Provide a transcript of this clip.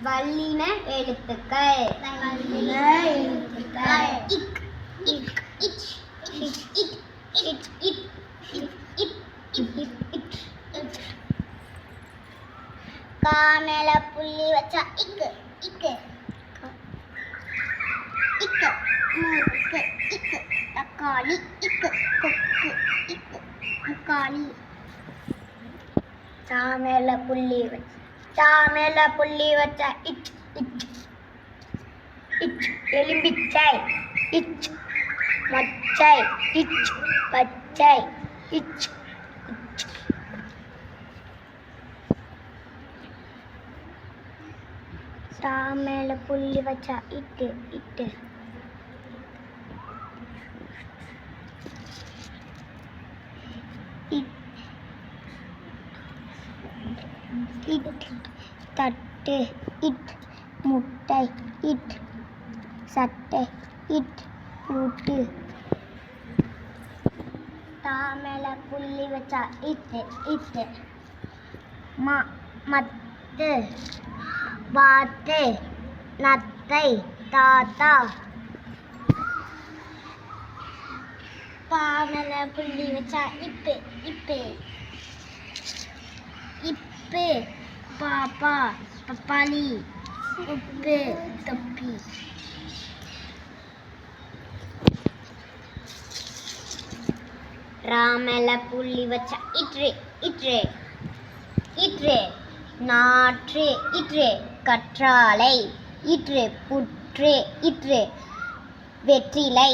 வல்லின எழுத்துக்கள். வல்லின எழுத்துக்கள். இக் இக் இச் இச் இட் இட் இட் இட் இட் இட் இட் இட் காமேல புள்ளி வச்சா இக்கு இக்கு. இக்கு முறுக்கு இக்கு. தக்காளி இக்கு. கொக்கு இக்கு. முக்காளி. சாமேல புள்ளி வச்ச சாமேல புள்ளி வச்ச இச் இச். இச் எலும்பிச்சை. இச் மொச்சை. இச் பச்சை. இச் இச். சாமேல புள்ளி வச்சா இட்டு இட்டு. இட் இட் தட்டு இட் முட்டை இட் சட்டை இட் பூட்டு. தாமேல புள்ளி வச்சா இட்டு இட்டு. ம மத்து. வாத்து நத்தை தாத்தா. பாமல புள்ளி வச்சா இப்பு இப்பு பாப்பா பப்பாளி உப்பு தப்பி. ராமல புள்ளி வச்ச இட்ரே இட்ரே இட்ரே. நாற்று இட்ரே. கற்றாழை இட்ரே. புற்றே இட்ரே. வெற்றிலை.